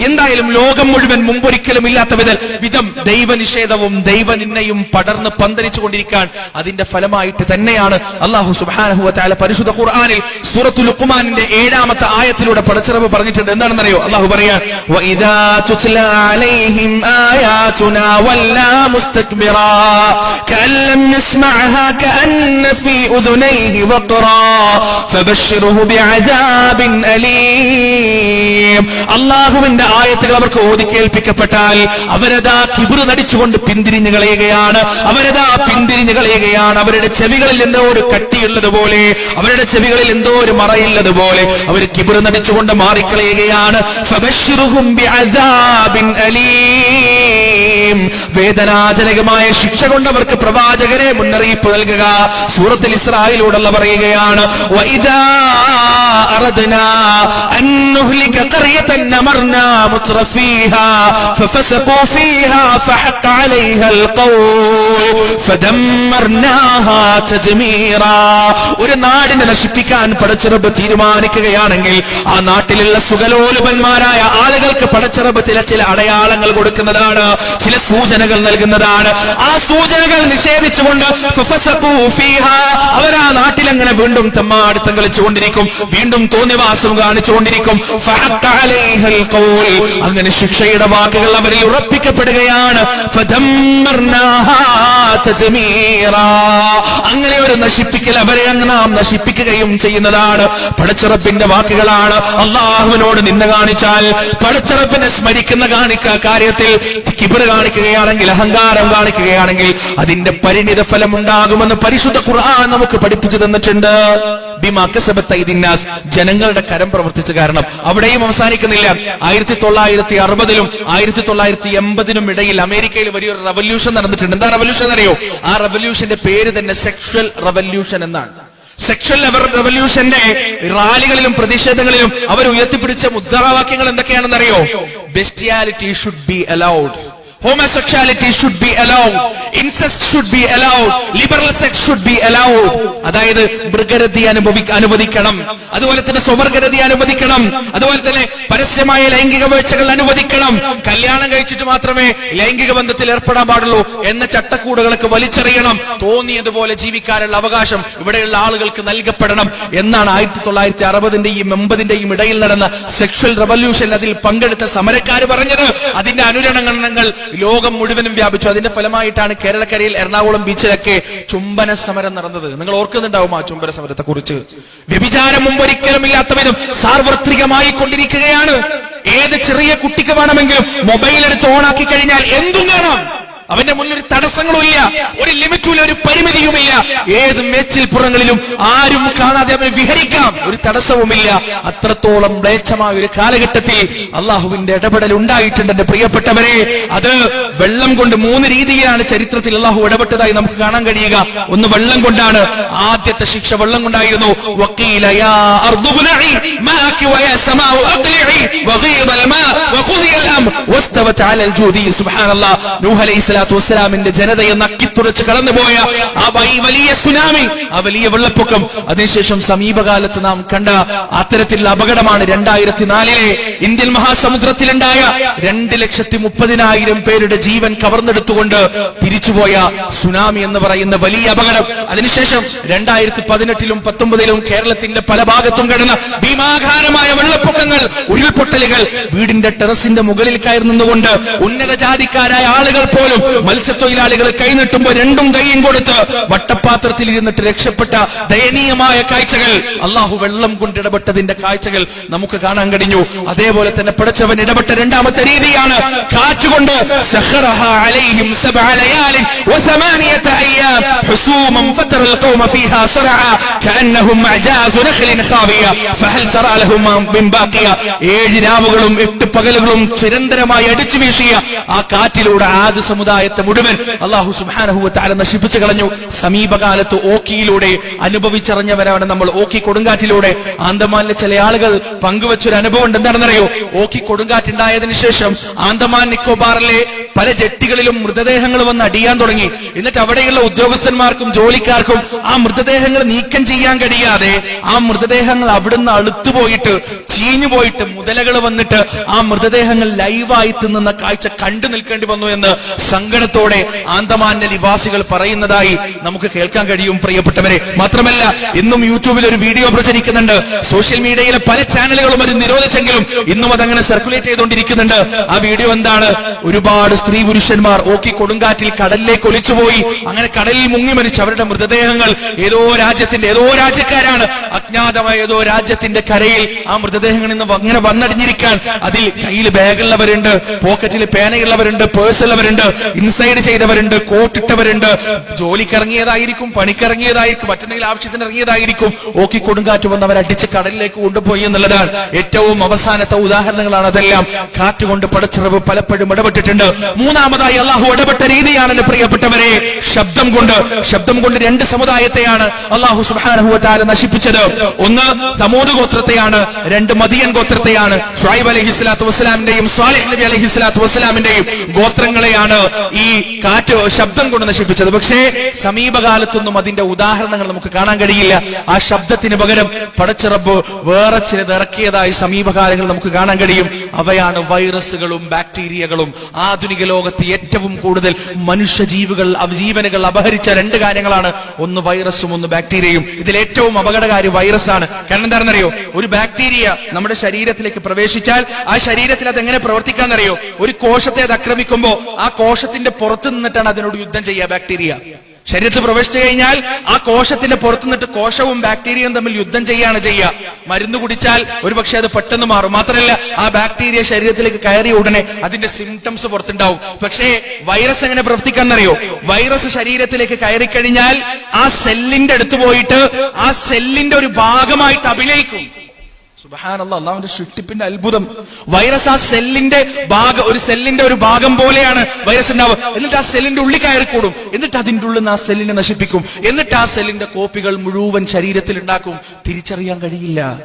എന്തായാലും ലോകം മുഴുവൻ മുമ്പൊരിക്കലും ഇല്ലാത്ത വിധം വിധം ദൈവനിഷേധവും ദൈവനിന്നയും പടർന്ന് പന്തലിച്ചു കൊണ്ടിരിക്കാൻ അതിന്റെ ഫലമായിട്ട് തന്നെയാണ് അള്ളാഹു സുബാനഹുല പരിശുദ്ധ ഖുർആാനിൽ സൂറത്തു ലുക്കുമാനിന്റെ ഏഴാമത്തെ ആയത്തിലൂടെ പടച്ചിറവ് പറഞ്ഞിട്ടുണ്ട്. എന്താണെന്നറിയോ? അള്ളാഹു പറയാൻ അള്ളാഹുവിന്റെ അള്ളാഹുവിന്റെ ആയത്തുകൾ അവർക്ക് ഓതിക്കേൽപ്പിക്കപ്പെട്ടാൽ അവരതാ കിബിറ് നടിച്ചുകൊണ്ട് പിന്തിരിഞ്ഞു കളയുകയാണ്. അവരതാ പിന്തിരിഞ്ഞു കളയുകയാണ്. അവരുടെ ചെവികളിൽ എന്തോ ഒരു കട്ടിയുള്ളതുപോലെ അവരുടെ ചെവികളിൽ എന്തോ ഒരു മറയുള്ളതുപോലെ അവർ കിബിറ് നടിച്ചുകൊണ്ട് മാറിക്കളയുകയാണ്. അലീം. ചെയ്യുകയും വേദനാജനകമായ ശിക്ഷ കൊണ്ട് അവർക്ക് പ്രവാചകരെ മുന്നറിയിപ്പ് നൽകുക. സൂറത്തിൽ ഇസ്രായിലൂടെയുള്ള പറയുകയാണ് ഒരു നാടിനെ നശിപ്പിക്കാൻ പടച്ചിറബ് തീരുമാനിക്കുകയാണെങ്കിൽ ആ നാട്ടിലുള്ള സുഗലോലുപന്മാരായ ആളുകൾക്ക് പടച്ചിറബ് ചില ചില അടയാളങ്ങൾ കൊടുക്കുന്നതാണ്. ചില സൂചനകൾ നൽകുന്നതാണ് ആ സൂചനകൾ നിഷേധിച്ചുകൊണ്ട്. അവർ ആ നാട്ടിൽ അങ്ങനെ വീണ്ടും തെമ്മാടിത്തം കളിച്ചുകൊണ്ടിരിക്കും വീണ്ടും തോന്നിവാസം കാണിച്ചുകൊണ്ടിരിക്കും. അങ്ങനെ ശിക്ഷയുടെ വാക്കുകൾ അവരിൽ ഉറപ്പിക്കപ്പെടുകയാണ്. അങ്ങനെ ഒരു നശിപ്പിക്കൽ അവരെ നാം നശിപ്പിക്കുകയും ചെയ്യുന്നതാണ്. പടച്ചിറപ്പിന്റെ വാക്കുകളാണ്. അള്ളാഹുവിനോട് നിന്ന കാണിച്ചാൽ പടച്ചിറപ്പിനെ സ്മരിക്കുന്ന കാണിക്ക കാര്യത്തിൽ കിബിറ് കാണിക്കുകയാണെങ്കിൽ അഹങ്കാരം കാണിക്കുകയാണെങ്കിൽ അതിന്റെ പരിണിത ഫലം ഉണ്ടാകുമെന്ന് പരിശുദ്ധ ഖുർആൻ നമുക്ക് പഠിപ്പിച്ചു തന്നിട്ടുണ്ട്. ജനങ്ങളുടെ കരം പ്രവർത്തിച്ച കാരണം അവിടെയും അവസാനിക്കുന്നില്ല. ആയിരത്തി തൊള്ളായിരത്തി അറുപതിലും ആയിരത്തി തൊള്ളായിരത്തി എൺപതിനും ഇടയിൽ അമേരിക്കയിൽ വലിയൊരു റവല്യൂഷൻ നടന്നിട്ടുണ്ട്. എന്താ റവല്യൂഷൻ അറിയോ ആ റവല്യൂഷന്റെ പേര് തന്നെ സെക്ഷൽ റവല്യൂഷൻ എന്നാണ്. സെക്ഷൽ റവല്യൂഷന്റെ റാലികളിലും പ്രതിഷേധങ്ങളിലും അവർ ഉയർത്തിപ്പിടിച്ച മുദ്രാവാക്യങ്ങൾ എന്തൊക്കെയാണെന്നറിയോ? Bestiality should be allowed homosexuality should be allowed incest should be allowed liberal sex should be allowed അതായത് മൃഗരതി അനുഭവി അനുവദിക്കണം. അതുപോലെ തന്നെ സ്വവർഗരതി അനുവദിക്കണം. അതുപോലെ തന്നെ പരസ്യമായ ലൈംഗിക വീഴ്ചകൾ അനുവദിക്കണം. കല്യാണം കഴിച്ചിട്ട് മാത്രമേ ലൈംഗിക ബന്ധത്തിൽ ഏർപ്പെടാൻ പാടുള്ളൂ എന്ന ചട്ടക്കൂടുകളൊക്കെ വലിച്ചെറിയണം. തോന്നിയതുപോലെ ജീവിക്കാനുള്ള അവകാശം ഇവിടെയുള്ള ആളുകൾക്ക് നൽകപ്പെടണം എന്നാണ് ആയിരത്തി തൊള്ളായിരത്തി അറുപതിന്റെയും എൺപതിന്റെയും ഇടയിൽ നടന്ന സെക്ഷൽ റവല്യൂഷൻ അതിൽ പങ്കെടുത്ത സമരക്കാർ പറഞ്ഞത്. അതിന്റെ അനുരണങ്ങൾ ലോകം മുഴുവനും വ്യാപിച്ചു. അതിന്റെ ഫലമായിട്ടാണ് കേരളക്കരയിൽ എറണാകുളം ബീച്ചിലൊക്കെ ചുംബന സമരം നടന്നത്. നിങ്ങൾ ഓർക്കുന്നുണ്ടാവും ആ ചുംബന സമരത്തെ കുറിച്ച് വ്യഭിചാരം മുമ്പൊരിക്കലും ഇല്ലാത്ത വിധം സാർവത്രികമായി കൊണ്ടിരിക്കുകയാണ്. ഏത് ചെറിയ കുട്ടിക്ക് വേണമെങ്കിലും മൊബൈൽ എടുത്ത് ഓണാക്കി കഴിഞ്ഞാൽ എന്തും കാണാം. അവന്റെ മുന്നിൽ ഒരു തടസ്സങ്ങളുമില്ല ഒരു ലിമിറ്റുമില്ല ഒരു പരിമിതിയുമില്ല. ഏത് മേച്ചിൽ പുറങ്ങളിലും ആരും കാണാതെ അവൻ വിഹരിക്കാം. ഒരു തടസ്സവുമില്ല. അത്രത്തോളം മ്ലേച്ഛമായ ഒരു കാലഘട്ടത്തിൽ അള്ളാഹുവിന്റെ ഇടപെടൽ ഉണ്ടായിട്ടുണ്ട് എന്റെ പ്രിയപ്പെട്ടവരെ. അത് വെള്ളം കൊണ്ട് മൂന്ന് രീതിയിലാണ് ചരിത്രത്തിൽ അള്ളാഹു ഇടപെട്ടതായി നമുക്ക് കാണാൻ കഴിയുക. ഒന്ന് വെള്ളം കൊണ്ടാണ്. ആദ്യത്തെ ശിക്ഷ വെള്ളം കൊണ്ടായിരുന്നു. നൂഹ് സ്വലാത്തു വസ്സലാമിന്റെ ജനതയെ നക്കിത്തുറച്ച് കടന്നുപോയ ആ വലിയ സുനാമി ആ വലിയ വെള്ളപ്പൊക്കം അതിനുശേഷം സമീപകാലത്ത് നാം കണ്ട അത്തരത്തിലുള്ള അപകടമാണ് രണ്ടായിരത്തി നാലിലെ ഇന്ത്യൻ മഹാസമുദ്രത്തിലുണ്ടായ രണ്ട് ലക്ഷത്തി മുപ്പതിനായിരം പേരുടെ ജീവൻ കവർന്നെടുത്തുകൊണ്ട് തിരിച്ചുപോയ സുനാമി എന്ന് പറയുന്ന വലിയ അപകടം. അതിനുശേഷം രണ്ടായിരത്തി പതിനെട്ടിലും പത്തൊമ്പതിലും കേരളത്തിന്റെ പല ഭാഗത്തും കിടന്ന ഭീമാകാരമായ വെള്ളപ്പൊക്കങ്ങൾ ഉരുൾപൊട്ടലുകൾ വീടിന്റെ ടെറസിന്റെ മുകളിൽ കയറി നിന്നുകൊണ്ട് ഉന്നത ജാതിക്കാരായ ആളുകൾ പോലും മത്സ്യത്തൊഴിലാളികൾ കൈനീട്ടുമ്പോ രണ്ടും കൈയും കൊടുത്ത് വട്ടപ്പാത്രത്തിൽ ഇരുന്നിട്ട് രക്ഷപ്പെട്ട ദയനീയമായ കാഴ്ചകൾ. അള്ളാഹു വെള്ളം കൊണ്ട് ഇടപെട്ടതിന്റെ കാഴ്ചകൾ നമുക്ക് കാണാൻ കഴിഞ്ഞു. അതേപോലെ തന്നെ പടച്ചവൻ ഇടപെട്ട രണ്ടാമത്തെ രീതിയാണ് കാറ്റുകൊണ്ട് ഏഴ് രാവുകളും എട്ട് പകലുകളും ചിരന്തരമായി അടിച്ചു വീശിയ ആ കാറ്റിലൂടെ ആദ്യ സമുദായം സമുദായത്തെ മുഴുവൻ അള്ളാഹു സുബാനഹുവ താല നശിപ്പിച്ചു കളഞ്ഞു. സമീപകാലത്ത് ഓക്കിയിലൂടെ അനുഭവിച്ചറിഞ്ഞവരാണ് നമ്മൾ. ഓക്കി കൊടുങ്കാറ്റിലൂടെ ആന്തമാനിലെ ചില ആളുകൾ പങ്കുവച്ചൊരു അനുഭവം ഉണ്ട്. എന്താണെന്നറിയോ? ഓക്കി കൊടുങ്കാറ്റുണ്ടായതിനു ശേഷം ആന്തമാൻ നിക്കോബാറിലെ പല ജെട്ടികളിലും മൃതദേഹങ്ങൾ വന്ന് അടിയാൻ തുടങ്ങി. എന്നിട്ട് അവിടെയുള്ള ഉദ്യോഗസ്ഥന്മാർക്കും ജോലിക്കാർക്കും ആ മൃതദേഹങ്ങൾ നീക്കം ചെയ്യാൻ കഴിയാതെ ആ മൃതദേഹങ്ങൾ അവിടുന്ന് അളുത്തുപോയിട്ട് ചീഞ്ഞു പോയിട്ട് മുതലകൾ വന്നിട്ട് ആ മൃതദേഹങ്ങൾ ലൈവായി തിന്നുന്ന കാഴ്ച കണ്ടു നിൽക്കേണ്ടി വന്നു എന്ന് സങ്കടത്തോടെ ആന്തമാന്റെ നിവാസികൾ പറയുന്നതായി നമുക്ക് കേൾക്കാൻ കഴിയും പ്രിയപ്പെട്ടവരെ. മാത്രമല്ല ഇന്നും യൂട്യൂബിൽ ഒരു വീഡിയോ പ്രചരിക്കുന്നുണ്ട്. സോഷ്യൽ മീഡിയയിലെ പല ചാനലുകളും അത് നിരോധിച്ചെങ്കിലും ഇന്നും അതങ്ങനെ സർക്കുലേറ്റ് ചെയ്തുകൊണ്ടിരിക്കുന്നുണ്ട്. ആ വീഡിയോ എന്താണ്? ഒരുപാട് സ്ത്രീ പുരുഷന്മാർ ഓക്കി കൊടുങ്കാറ്റിൽ കടലിലേക്ക് ഒലിച്ചുപോയി. അങ്ങനെ കടലിൽ മുങ്ങി മരിച്ചു അവരുടെ മൃതദേഹങ്ങൾ ഏതോ രാജ്യത്തിന്റെ ഏതോ രാജ്യക്കാരാണ്. അജ്ഞാതമായ ഏതോ രാജ്യത്തിന്റെ കരയിൽ ആ മൃതദേഹങ്ങൾ ഇന്ന് അങ്ങനെ വന്നടിഞ്ഞിരിക്കാൻ അതിൽ കയ്യിൽ ബാഗുള്ളവരുണ്ട് പോക്കറ്റിൽ പേനയുള്ളവരുണ്ട് പേഴ്സ് ഉള്ളവരുണ്ട്. ഇൻസൈഡ് ചെയ്തവരുണ്ട് കോട്ടിട്ടവരുണ്ട്. ജോലിക്കിറങ്ങിയതായിരിക്കും പണിക്കിറങ്ങിയതായിരിക്കും മറ്റെന്തെങ്കിലും ആവശ്യത്തിന് ഇറങ്ങിയതായിരിക്കും. ഓക്കി കൊടുങ്കാറ്റ് വന്ന് അടിച്ച് കടലിലേക്ക് കൊണ്ടുപോയി എന്നുള്ളതാണ് ഏറ്റവും അവസാനത്തെ ഉദാഹരണങ്ങളാണ് അതെല്ലാം. കാറ്റ് കൊണ്ട് പടച്ചിറവ് പലപ്പോഴും ഇടപെട്ടിട്ടുണ്ട്. മൂന്നാമതായി അള്ളാഹു ഇടപെട്ട രീതിയാണ് എന്റെ പ്രിയപ്പെട്ടവരെ ശബ്ദം കൊണ്ട്. ശബ്ദം കൊണ്ട് രണ്ട് സമുദായത്തെയാണ് അള്ളാഹു സുബാനഹുവത്താല നശിപ്പിച്ചത്. ഒന്ന് തമോദ് ഗോത്രത്തെയാണ് രണ്ട് മദിയൻ ഗോത്രത്തെയാണ്. ഷായിബ് അലഹി സ്വലാത്തു വസ്സലാമിന്റെയും സ്വാലിഹ് നബി അലഹി സ്വലാത്തു വസ്സലാമിന്റെയും ഗോത്രങ്ങളെയാണ് ഈ കാറ്റ് ശബ്ദം കൊണ്ട് നശിപ്പിച്ചത്. പക്ഷേ സമീപകാലത്തൊന്നും അതിന്റെ ഉദാഹരണങ്ങൾ നമുക്ക് കാണാൻ കഴിയില്ല. ആ ശബ്ദത്തിന് പകരം പടച്ചിറപ്പ് വേറെ ചിലത് ഇറക്കിയതായി സമീപകാലങ്ങൾ നമുക്ക് കാണാൻ കഴിയും. അവയാണ് വൈറസുകളും ബാക്ടീരിയകളും. ആധുനിക ലോകത്ത് ഏറ്റവും കൂടുതൽ മനുഷ്യജീവികൾ ജീവനുകൾ അപഹരിച്ച രണ്ട് കാര്യങ്ങളാണ്. ഒന്ന് വൈറസും ഒന്ന് ബാക്ടീരിയയും. ഇതിൽ ഏറ്റവും അപകടകാരി ആണ് കാരണം എന്താണെന്നറിയോ? ഒരു ബാക്ടീരിയ നമ്മുടെ ശരീരത്തിലേക്ക് പ്രവേശിച്ചാൽ ആ ശരീരത്തിൽ അത് എങ്ങനെ പ്രവർത്തിക്കാന്നറിയോ? ഒരു കോശത്തെ അത് ആക്രമിക്കുമ്പോൾ ആ കോശത്തിന്റെ പുറത്ത് നിന്നിട്ടാണ് അതിനോട് യുദ്ധം ചെയ്യുക ബാക്ടീരിയ ശരീരത്തിൽ പ്രവേശിച്ചു കഴിഞ്ഞാൽ ആ കോശത്തിന്റെ പുറത്തു നിന്നിട്ട് കോശവും ബാക്ടീരിയയും തമ്മിൽ യുദ്ധം ചെയ്യാണ് ചെയ്യുക. മരുന്ന് കുടിച്ചാൽ ഒരുപക്ഷെ അത് പെട്ടെന്ന് മാറും. മാത്രമല്ല ആ ബാക്ടീരിയ ശരീരത്തിലേക്ക് കയറിയ ഉടനെ അതിന്റെ സിംറ്റംസ് പുറത്തുണ്ടാവും. പക്ഷേ വൈറസ് എങ്ങനെ പ്രവർത്തിക്കാന്നറിയോ? വൈറസ് ശരീരത്തിലേക്ക് കയറി കഴിഞ്ഞാൽ ആ സെല്ലിന്റെ അടുത്ത് പോയിട്ട് ആ സെല്ലിന്റെ ഒരു ഭാഗമായിട്ട് അഭിനയിക്കും. സുബഹാനല്ലാ ഷിട്ടിപ്പിന്റെ സൃഷ്ടിപ്പിന്റെ അത്ഭുതം. വൈറസ് ആ സെല്ലിന്റെ ഭാഗം ഒരു സെല്ലിന്റെ ഒരു ഭാഗം പോലെയാണ് വൈറസ് ഉണ്ടാവുക. എന്നിട്ട് ആ സെല്ലിന്റെ ഉള്ളിൽ കയറി കൂടും. എന്നിട്ട് അതിന്റെ ഉള്ളിൽ നിന്ന് ആ സെല്ലിനെ നശിപ്പിക്കും. എന്നിട്ട് ആ സെല്ലിന്റെ കോപ്പികൾ മുഴുവൻ ശരീരത്തിൽ ഉണ്ടാക്കും. തിരിച്ചറിയാൻ കഴിയില്ല.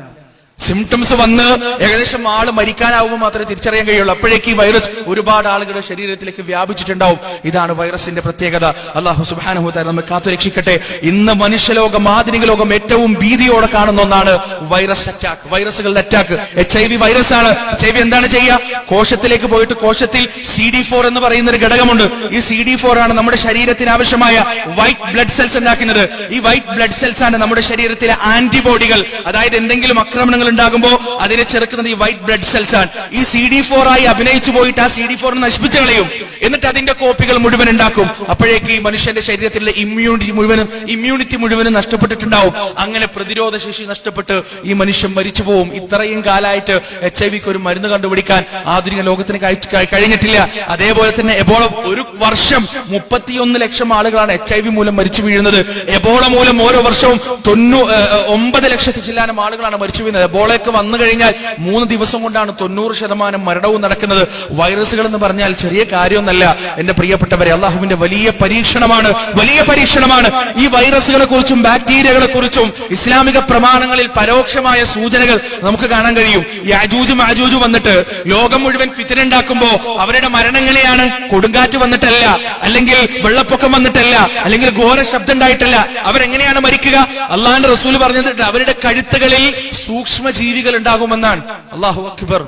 സിംറ്റംസ് വന്ന് ഏകദേശം ആൾ മരിക്കാനാവുമ്പോൾ മാത്രമേ തിരിച്ചറിയാൻ കഴിയുള്ളൂ. അപ്പോഴേക്ക് ഈ വൈറസ് ഒരുപാട് ആളുകളുടെ ശരീരത്തിലേക്ക് വ്യാപിച്ചിട്ടുണ്ടാവും. ഇതാണ് വൈറസിന്റെ പ്രത്യേകത. അള്ളാഹു സുബാനുഭൂത്ത നമ്മെ കാത്തുരക്ഷിക്കട്ടെ ഇന്ന് മനുഷ്യലോകം ആധുനിക ലോകം ഏറ്റവും ഭീതിയോടെ കാണുന്ന ഒന്നാണ് virus attack വൈറസുകളുടെ attack H I V virus ആണ്. എച്ച് ഐ വി എന്താണ് ചെയ്യുക കോശത്തിലേക്ക് പോയിട്ട് കോശത്തിൽ സി ഡി ഫോർ എന്ന് പറയുന്ന ഒരു ഘടകമുണ്ട്. ഈ സി ഡി ഫോർ ആണ് നമ്മുടെ ശരീരത്തിന് ആവശ്യമായ വൈറ്റ് ബ്ലഡ് സെൽസ് ഉണ്ടാക്കുന്നത്. ഈ വൈറ്റ് ബ്ലഡ് സെൽസ് ആണ് നമ്മുടെ ശരീരത്തിലെ ആന്റിബോഡികൾ അതായത് എന്തെങ്കിലും ആക്രമണങ്ങൾ ഉണ്ടാകുമ്പോൾ അതിനെ ചെറുക്കുന്നത് ഈ വൈറ്റ് ബ്ലഡ് സെൽസ് ആണ്. ഈ സി ഡി ഫോർ ആയി അഭിനയിച്ചു പോയിട്ട് ആ സി ഡി ഫോറിനെ നശിപ്പിച്ചു കളയും. എന്നിട്ട് അതിന്റെ കോപ്പികൾ മുഴുവൻ ഉണ്ടാക്കും. അപ്പോഴേക്ക് ഈ മനുഷ്യന്റെ ശരീരത്തിലെ ഇമ്മ്യൂണിറ്റി മുഴുവനും ഇമ്മ്യൂണിറ്റി മുഴുവനും നഷ്ടപ്പെട്ടിട്ടുണ്ടാവും. അങ്ങനെ പ്രതിരോധ ശേഷി നഷ്ടപ്പെട്ട് ഈ മനുഷ്യൻ മരിച്ചു പോവും. ഇത്രയും കാലമായിട്ട് എച്ച് ഐ വിക്ക് ഒരു മരുന്ന് കണ്ടുപിടിക്കാൻ ആധുനിക ലോകത്തിന് കഴി- കഴി- കഴിഞ്ഞിട്ടില്ല. അതേപോലെ തന്നെ എബോള ഒരു വർഷം മുപ്പത്തിയൊന്ന് ലക്ഷം ആളുകളാണ് എച്ച് ഐ വി മൂലം മരിച്ചു വീഴുന്നത്. എബോള മൂലം ഓരോ വർഷവും തൊണ്ണൂ ഒമ്പത് ലക്ഷത്തി ചില്ലാനം ആളുകളാണ് മരിച്ചു വീഴുന്നത്. എബോളയൊക്കെ വന്നു കഴിഞ്ഞാൽ മൂന്ന് ദിവസം കൊണ്ടാണ് തൊണ്ണൂറ് ശതമാനം മരണവും നടക്കുന്നത്. വൈറസുകൾ എന്ന് പറഞ്ഞാൽ ചെറിയ കാര്യമൊന്നല്ല. എന്റെ പ്രിയപ്പെട്ടവരെ അള്ളാഹുവിന്റെ വലിയ പരീക്ഷണമാണ്. വലിയ പരീക്ഷണമാണ്. ഈ വൈറസുകളെ കുറിച്ചും ബാക്ടീരിയകളെ കുറിച്ചും ഇസ്ലാമിക പ്രമാണങ്ങളിൽ പരോക്ഷമായ സൂചനകൾ നമുക്ക് കാണാൻ കഴിയും. ഈ അജൂജും അജൂജും വന്നിട്ട് ലോകം മുഴുവൻ ഫിത്തിനുണ്ടാക്കുമ്പോ അവരുടെ മരണങ്ങളെയാണ് കൊടുങ്കാറ്റ് വന്നിട്ടല്ല അല്ലെങ്കിൽ വെള്ളപ്പൊക്കം വന്നിട്ടല്ല അല്ലെങ്കിൽ ഘോര ശബ്ദം ഉണ്ടായിട്ടല്ല. അവരെങ്ങനെയാണ് മരിക്കുക? അള്ളാഹിന്റെ റസൂൽ പറഞ്ഞിട്ടുണ്ട് അവരുടെ കഴുത്തുകളിൽ സൂക്ഷ്മ ജീവികൾ ഉണ്ടാകുമെന്നാണ് അള്ളാഹു അക്ബർ.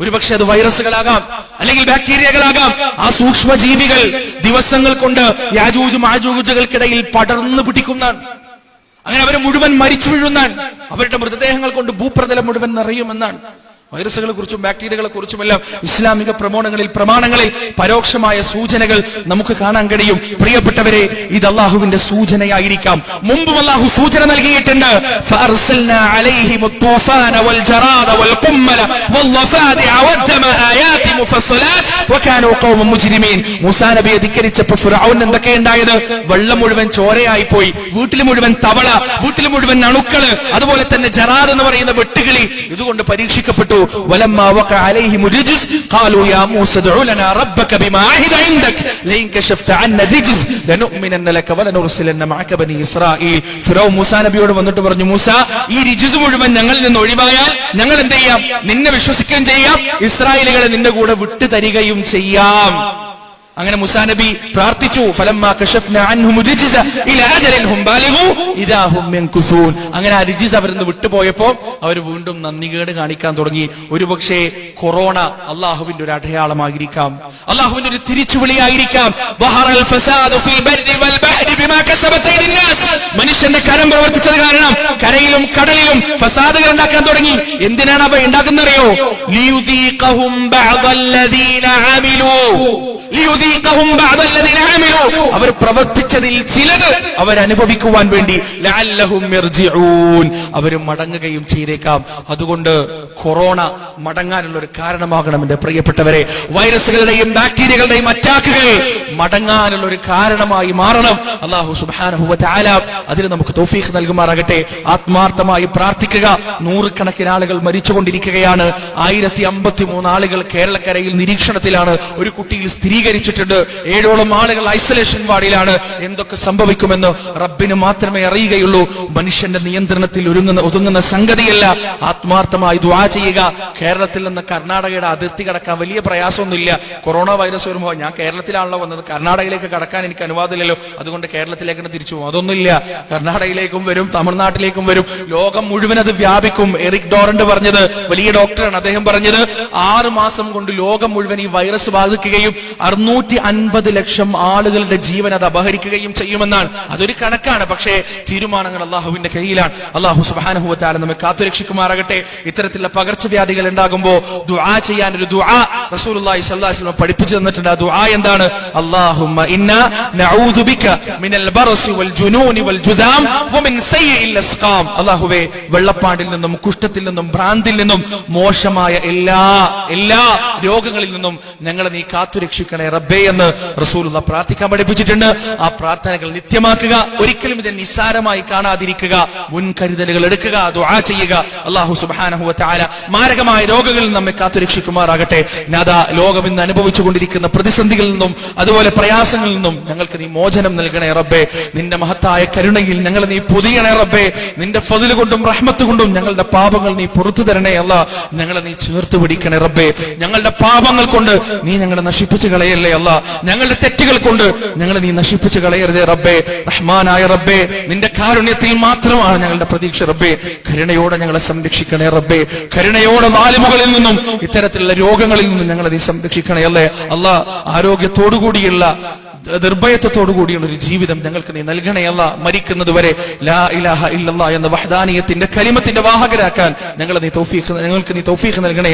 ഒരുപക്ഷെ അത് വൈറസുകളാകാം അല്ലെങ്കിൽ ബാക്ടീരിയകളാകാം. ആ സൂക്ഷ്മജീവികൾ ദിവസങ്ങൾ കൊണ്ട് യാജൂജ് മാജൂജുകൾക്കിടയിൽ പടർന്നു പിടിക്കുന്നതാണ്. അങ്ങനെ അവർ മുഴുവൻ മരിച്ചു വീഴുന്നാൻ അവരുടെ മൃതദേഹങ്ങൾ കൊണ്ട് ഭൂപ്രതലം മുഴുവൻ നിറയുമെന്നാണ്. വൈറസുകളെ കുറിച്ചും ബാക്ടീരിയകളെ കുറിച്ചുമെല്ലാം ഇസ്ലാമിക പ്രമാണങ്ങളിൽ പ്രമാണങ്ങളിൽ പരോക്ഷമായ സൂചനകൾ നമുക്ക് കാണാൻ കഴിയും. പ്രിയപ്പെട്ടവരെ ഇത് അള്ളാഹുവിന്റെ സൂചനയായിരിക്കാം. മുമ്പും അള്ളാഹു സൂചന നൽകിയിട്ടുണ്ട്. നബിയെ ഉണ്ടായത്? വെള്ളം മുഴുവൻ ചോരയായി പോയി വീട്ടിൽ മുഴുവൻ തവള വീട്ടിൽ മുഴുവൻ അണുക്കൾ അതുപോലെ തന്നെ ജറാദ് എന്ന് പറയുന്ന വെട്ടുകിളി ഇതുകൊണ്ട് പരീക്ഷിക്കപ്പെട്ടു. വലമ്മാ വഖഅ അലൈഹിം الرجس قالوا يا موسى ادع لنا ربك بما عهد عندك لئن كشفت عنا الرجس لنؤمنن لك ولنرسلن معك بني اسرائيل ഫിറൗൻ മൂസാ നബിയോട് വന്നിട്ട് പറഞ്ഞു മൂസ ഈ രിജിസ് മുഴുവൻ ഞങ്ങളിൽ നിന്ന് ഒഴിവായാൽ ഞങ്ങൾ എന്ത് ചെയ്യാം നിന്നെ വിശ്വസിക്കുകയും ചെയ്യാം ഇസ്രായേലുകളെ നിന്റെ കൂടെ വിട്ടു തരികയും ചെയ്യാം അങ്ങനെ മുസാ നബി പ്രാർത്ഥിച്ചു അങ്ങനെ ആ റിജിസ് അവരിന്ന് വിട്ടുപോയപ്പോ അവർ വീണ്ടും നന്ദികേട് കാണിക്കാൻ തുടങ്ങി. ഒരുപക്ഷെ കൊറോണ അള്ളാഹുവിന്റെ ഒരു അടയാളമായിരിക്കാം. അള്ളാഹുവിന്റെ ഒരു തിരിച്ചുവിളിയായിരിക്കാം. മനുഷ്യന്റെ കരം പ്രവർത്തിച്ചത് കാരണം കരയിലും കടലിലും ഫസാദുകൾ ഉണ്ടാക്കാൻ തുടങ്ങി. എന്തിനാണ് അവ ഉണ്ടാക്കുന്നറിയോ? അവർ പ്രവർത്തിച്ചതിൽ ചിലത് അവരനുഭവിക്കുവാൻ വേണ്ടി അവർ മടങ്ങുകയും ചെയ്തേക്കാം. അതുകൊണ്ട് കൊറോണ മടങ്ങാനുള്ള ഒരു കാരണമാകണം എന്റെ പ്രിയപ്പെട്ടവരെ. വൈറസുകളുടെയും ബാക്ടീരിയകളുടെയും അറ്റാക്കുകൾ മടങ്ങാനുള്ള ഒരു കാരണമായി മാറണം. അള്ളാഹു സുബ്ഹാനഹു വ അതിന് നമുക്ക് തോഫീഖ് നൽകുമാറാകട്ടെ. ആത്മാർത്ഥമായി പ്രാർത്ഥിക്കുക. നൂറുകണക്കിന് ആളുകൾ മരിച്ചുകൊണ്ടിരിക്കുകയാണ്. ആയിരത്തി അമ്പത്തി മൂന്ന് ആളുകൾ കേരളക്കരയിൽ നിരീക്ഷണത്തിലാണ്. ഒരു കുട്ടിയിൽ സ്ഥിരീകരിച്ചിട്ടുണ്ട് ഏഴോളം ആളുകൾ ഐസൊലേഷൻ വാർഡിലാണ്. എന്തൊക്കെ സംഭവിക്കുമെന്ന് റബ്ബിന് മാത്രമേ അറിയുകയുള്ളൂ. മനുഷ്യന്റെ നിയന്ത്രണത്തിൽ ഒരുങ്ങുന്ന ഒതുങ്ങുന്ന സംഗതിയല്ല. ആത്മാർത്ഥമായി ദ്വാ ചെയ്യുക. കേരളത്തിൽ നിന്ന് കർണാടകയുടെ അതിർത്തി കടക്കാൻ വലിയ പ്രയാസമൊന്നുമില്ല. കൊറോണ വൈറസ് വരുമ്പോൾ ഞാൻ കേരളത്തിലാണല്ലോ വന്നത്. കർണാടകയിലേക്ക് കടക്കാൻ എനിക്ക് അനുവാദമില്ലല്ലോ. അതുകൊണ്ട് കേരളത്തിലേക്ക് തിരിച്ചു പോകും. അതൊന്നുമില്ല. കർണാടകയിലേക്കും വരും തമിഴ്നാട്ടിലേക്കും വരും. ലോകം മുഴുവൻ അത് വ്യാപിക്കും. എറിക് ഡോറന്റ് പറഞ്ഞത് വലിയ ഡോക്ടറാണ്. അദ്ദേഹം പറഞ്ഞത് ആറ് മാസം കൊണ്ട് ലോകം മുഴുവൻ ഈ വൈറസ് ബാധിക്കുകയും അറുന്നൂറ്റി അൻപത് ലക്ഷം ആളുകളുടെ ജീവൻ അത് അപഹരിക്കുകയും ചെയ്യുമെന്നാണ്. അതൊരു കണക്കാണ്. പക്ഷേ തീരുമാനങ്ങൾ അള്ളാഹുവിന്റെ കയ്യിലാണ്. അള്ളാഹു സുബാനുഭവത്താല നമ്മെ കാത്തുരക്ഷിക്കുമാറാകട്ടെ. ഇത്തരത്തിലുള്ള പകർച്ചവ്യാധികൾ ഉണ്ടാകുമ്പോ ദുആ ചെയ്യാൻ ഒരു ദുആ റസൂലുള്ളാഹി സ്വല്ലല്ലാഹി അലൈഹി വസല്ലം പഠിപ്പിച്ചു തന്നിട്ടുണ്ട്. ആ ദുആ എന്താണ്? അല്ലാഹുമ്മ ഇന്ന നഊദു ബിക മിനൽ ബറസി വൽ ജുനൂനി വൽ ജുദാം വമിൻ സയ്യിൽ അസ്ഖാം. അല്ലാഹുവേ വെള്ളപ്പാണ്ടിൽ നിന്നും കുഷ്ഠത്തിൽ നിന്നും ഭ്രാന്തിൽ നിന്നും മോശമായ എല്ലാ എല്ലാ രോഗങ്ങളിൽ നിന്നും ഞങ്ങളെ നീ കാത്തുരക്ഷിക്കണേ റബ്ബേ. എന്ന് റസൂൽ പ്രാർത്ഥിക്കാൻ പഠിപ്പിച്ചിട്ടുണ്ട്. ആ പ്രാർത്ഥനകൾ നിത്യമാക്കുക. ഒരിക്കലും ഇത് നിസ്സാരമായി കാണാതിരിക്കുക. മുൻകരുതലുകൾ എടുക്കുക ദുആ ചെയ്യുക. അള്ളാഹു സുബ്ഹാനഹു വ മാരകമായ രോഗങ്ങളിൽ നമ്മെ കാത്തുരക്ഷിക്കുമാറാകട്ടെ നാദാ ലോകം ഇന്ന് അനുഭവിച്ചുകൊണ്ടിരിക്കുന്ന പ്രതിസന്ധികളിൽ നിന്നും അതുപോലെ പ്രയാസങ്ങളിൽ നിന്നും ഞങ്ങൾക്ക് നീ മോചനം നൽകണേ റബ്ബേ. നിന്റെ മഹത്തായ കരുണയിൽ ഞങ്ങൾ നീ പൊതിയണേ റബ്ബേ. നിന്റെ ഫതിൽ കൊണ്ടും റഹ്മത്ത് കൊണ്ടും ഞങ്ങളുടെ പാപങ്ങൾ നീ പുറത്തു തരണേ അല്ല ഞങ്ങളെ നീ ചേർത്ത് പിടിക്കണേ റബ്ബേ. ഞങ്ങളുടെ പാപങ്ങൾ കൊണ്ട് നീ ഞങ്ങളെ നശിപ്പിച്ചു കളയല്ലേ അല്ല ഞങ്ങളുടെ തെറ്റുകൾ കൊണ്ട് ഞങ്ങളെ നീ നശിപ്പിച്ചു കളയരുതേ റബ്ബേ. റഹ്മാനായ റബ്ബേ നിന്റെ കാരുണ്യത്തിൽ മാത്രമാണ് ഞങ്ങളുടെ പ്രതീക്ഷ റബ്ബേ. കരുണയോടെ ഞങ്ങളെ സംരക്ഷിക്കണേ റബ്ബേ. കരുണയോടെ നാലുമുകളിൽ നിന്നും ഇത്തരത്തിലുള്ള രോഗങ്ങളിൽ നിന്നും ഞങ്ങളെ നീ സംരക്ഷിക്കണേ അല്ലേ? അല്ല ആരോഗ്യത്തോടുകൂടിയുള്ള നിർഭയത്വത്തോടു കൂടിയുള്ള ഒരു ജീവിതം ഞങ്ങൾക്ക് നീ നൽകണയല്ല മരിക്കുന്നത് വരെ ലാ ഇലാഹ ഇല്ലല്ലാ എന്ന വഹദാനിയത്തിന്റെ കലിമത്തിന്റെ വാഹകരാക്കാൻ ഞങ്ങളെ നീ തൗഫീഖ് ഞങ്ങൾക്ക് നീ തൗഫീഖ് നൽകണേ